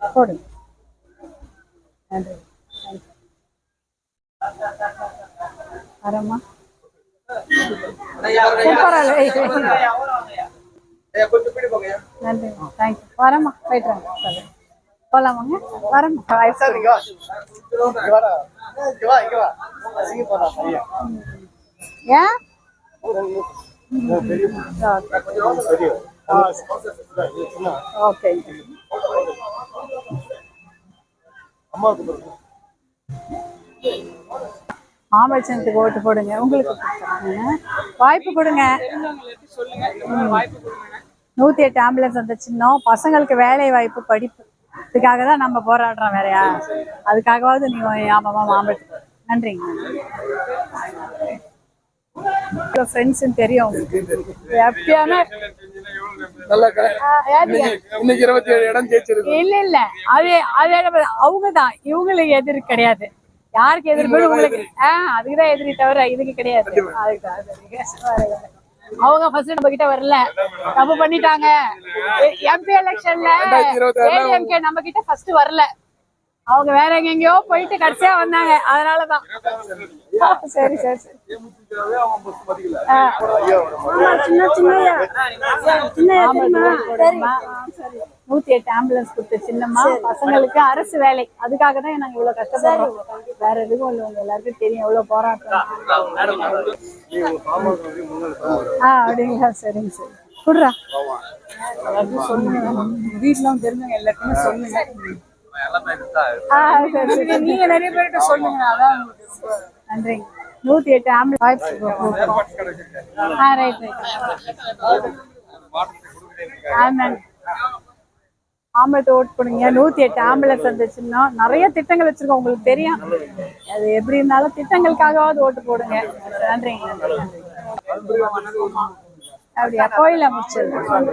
போடுங்க நன்றி சூப்பரா நன்றி தேங்க்யூ வரம்மா போயிட்டு வாங்க. போலாமாங்க வரம்மா ஏன் ஓகே மாமச்சனத்துக்கு ஓட்டு போடுங்க. உங்களுக்கு வாய்ப்பு கொடுங்க. நூத்தி எட்டு ஆம்புலன்ஸ் அந்த சின்னம் பசங்களுக்கு வேலை வாய்ப்பு படிப்பு. இதுக்காக தான் நம்ம போராடுறோம் வேறையா அதுக்காகவாவது நீங்க ஆமாமா மாம்பழத்துக்கு நன்றிங்க. ஃப்ரெண்ட்ஸ் தெரியும். எப்பயாமே நல்லா க- ஆ, ஏத்தியா? இன்னைக்கு இருபத்தி ஏழு இடம் ஜெயிச்சிருக்கு. இல்ல இல்ல. அது அது அவங்க தான் இவங்களுக்கு எதிரி கிடையாது. யாருக்கு எதிரி? போய் உங்களுக்கு ஆஹ் அதுக்குதான் எதிரி தவிர இதுக்கு கிடையாது. அவங்க ஃபர்ஸ்ட் நம்ம கிட்ட வரல. தப்பு பண்ணிட்டாங்க. எம்பி எலெக்ஷன்ல ஏடிஎம்கே நம்ம கிட்ட ஃபர்ஸ்ட் வரல. அவங்க வேற எங்கெங்கயோ போயிட்டு கடைசியா வந்தாங்க. அதனாலதான். சரி சரி சரி. ஆ. ஆமா, நூத்தி எட்டு ஆம்புலன்ஸ் கொடுத்த சின்னம்மா. பசங்களுக்கு அரசு வேலை. அதுக்காக தான் நாங்க இவ்வளவு கஷ்டப்படுறோம். வேற எதுவும் இல்லை. உங்க எல்லாருக்கும் தெரியும் எவ்வளவு போராட்டம். ஆ அப்படிங்களா? சரிங்க சரி. குடுறா. வீட்டுல தெரிஞ்சவங்க எல்லாருக்குமே சொல்லுங்க. நீங்க நிறைய பேர்கிட்ட சொல்லுங்க. அதான் நன்றிங்க நூத்தி எட்டு ஆம்புலன்ஸ் ஆ ரைட் ரைட் ஆமாங்க ஆம்பளத்தை ஓட் பண்ணுங்க நூத்தி எட்டு ஆம்புலன்ஸ் வந்துச்சுன்னா நிறைய திட்டங்கள் வச்சிருக்கோம். உங்களுக்கு தெரியும். அது எப்படி இருந்தாலும் திட்டங்களுக்காகவாவது ஓட்டு போடுங்க. நன்றிங்க நன்றி, நன்றி. அப்படியா கோயில முடிச்சிருக்கோம்